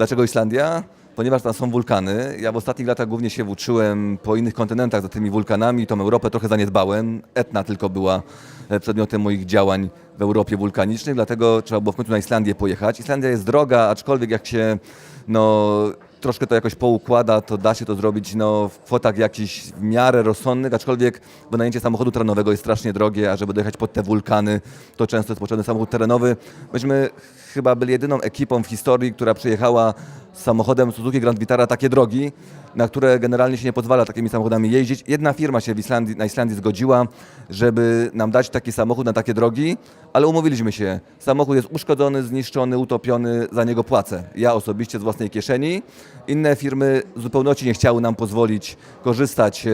Dlaczego Islandia? Ponieważ tam są wulkany. Ja w ostatnich latach głównie się uczyłem po innych kontynentach za tymi wulkanami. Tą Europę trochę zaniedbałem. Etna tylko była e, przedmiotem moich działań w Europie wulkanicznych, dlatego trzeba było w końcu na Islandię pojechać. Islandia jest droga, aczkolwiek jak się no, troszkę to jakoś poukłada, to da się to zrobić no, w kwotach jakichś w miarę rozsądnych, aczkolwiek wynajęcie samochodu terenowego jest strasznie drogie, a żeby dojechać pod te wulkany, to często jest potrzebny samochód terenowy. Myśmy chyba byli jedyną ekipą w historii, która przyjechała z samochodem Suzuki Grand Vitara takie drogi, na które generalnie się nie pozwala takimi samochodami jeździć. Jedna firma się w Islandii, na Islandii zgodziła, żeby nam dać taki samochód na takie drogi, ale umówiliśmy się. Samochód jest uszkodzony, zniszczony, utopiony, za niego płacę. Ja osobiście z własnej kieszeni. Inne firmy w zupełności nie chciały nam pozwolić korzystać e,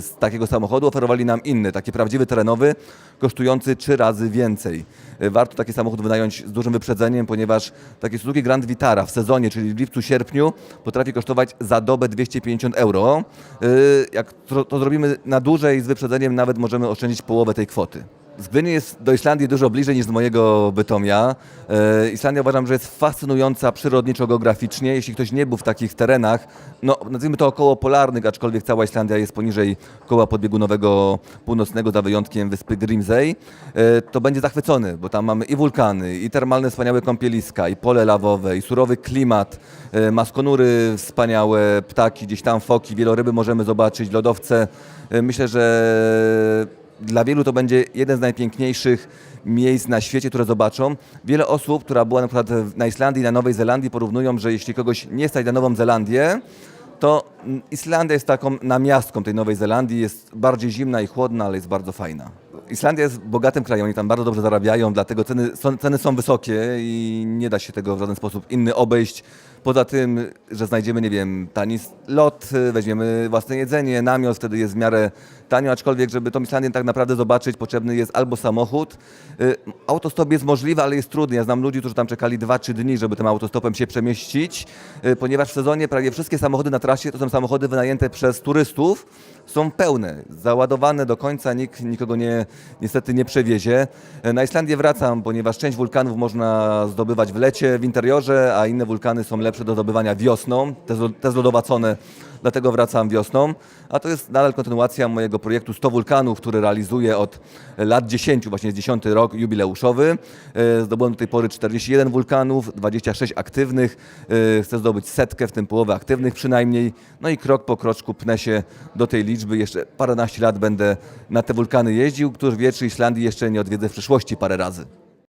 z takiego samochodu. Oferowali nam inny, taki prawdziwy terenowy, kosztujący trzy razy więcej. E, Warto taki samochód wynająć z dużym wyprzedzeniem, ponieważ taki Suzuki Grand Vitara w sezonie, czyli w lipcu, sierpniu, potrafi kosztować za dobę 250 euro. E, Jak to, to zrobimy na dłużej z wyprzedzeniem, nawet możemy oszczędzić połowę tej kwoty. Zgrynie jest do Islandii dużo bliżej niż z mojego Bytomia. E, Islandia uważam, że jest fascynująca przyrodniczo-geograficznie. Jeśli ktoś nie był w takich terenach, no nazwijmy to około polarnych, aczkolwiek cała Islandia jest poniżej koła podbiegunowego północnego, za wyjątkiem wyspy Grimsey, e, to będzie zachwycony, bo tam mamy i wulkany, i termalne wspaniałe kąpieliska, i pole lawowe, i surowy klimat, e, maskonury wspaniałe, ptaki, gdzieś tam foki, wieloryby możemy zobaczyć, lodowce. Myślę, że dla wielu to będzie jeden z najpiękniejszych miejsc na świecie, które zobaczą. Wiele osób, która była na przykład na Islandii na Nowej Zelandii, porównują, że jeśli kogoś nie stać na Nową Zelandię, to Islandia jest taką namiastką tej Nowej Zelandii, jest bardziej zimna i chłodna, ale jest bardzo fajna. Islandia jest bogatym krajem, oni tam bardzo dobrze zarabiają, dlatego ceny ceny są wysokie i nie da się tego w żaden sposób inny obejść. Poza tym, że znajdziemy, nie wiem, tani lot, weźmiemy własne jedzenie, namiot, wtedy jest w miarę tanio, aczkolwiek, żeby tą Islandię tak naprawdę zobaczyć, potrzebny jest albo samochód. Y, Autostop jest możliwy, ale jest trudny. Ja znam ludzi, którzy tam czekali 2-3 dni, żeby tym autostopem się przemieścić, y, ponieważ w sezonie prawie wszystkie samochody na trasie to są samochody wynajęte przez turystów, są pełne, załadowane do końca, nikt nikogo nie, niestety nie przewiezie. Y, Na Islandię wracam, ponieważ część wulkanów można zdobywać w lecie, w interiorze, a inne wulkany są lepsze do zdobywania wiosną, te, te zlodowacone dlatego wracam wiosną. A to jest nadal kontynuacja mojego projektu 100 wulkanów, który realizuję od lat 10, właśnie jest 10 rok jubileuszowy. E, Zdobyłem do tej pory 41 wulkanów, 26 aktywnych. E, Chcę zdobyć setkę, w tym połowę aktywnych przynajmniej. No i krok po kroczku pnę się do tej liczby. Jeszcze paręnaście lat będę na te wulkany jeździł, których wie, czy Islandii jeszcze nie odwiedzę w przyszłości parę razy.